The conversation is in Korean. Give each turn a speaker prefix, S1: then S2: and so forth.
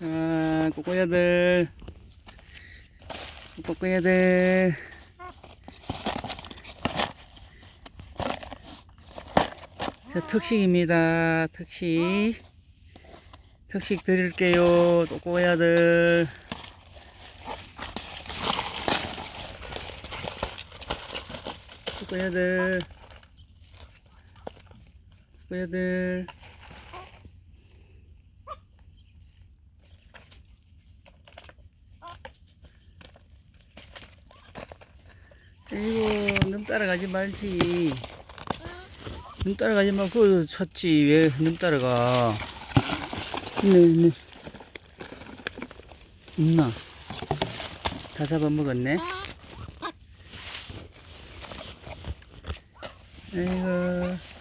S1: 자, 꼬꼬야들. 꼬꼬야들. 자, 특식입니다. 특식. 특식 드릴게요. 꼬꼬야들. 꼬꼬야들. 꼬꼬야들. 이고, 놈 따라가지 말지. 놈 따라가지 말고, 쳤지. 왜 놈 따라가. 네, 네. 있나? 다 잡아먹었네. 아이고.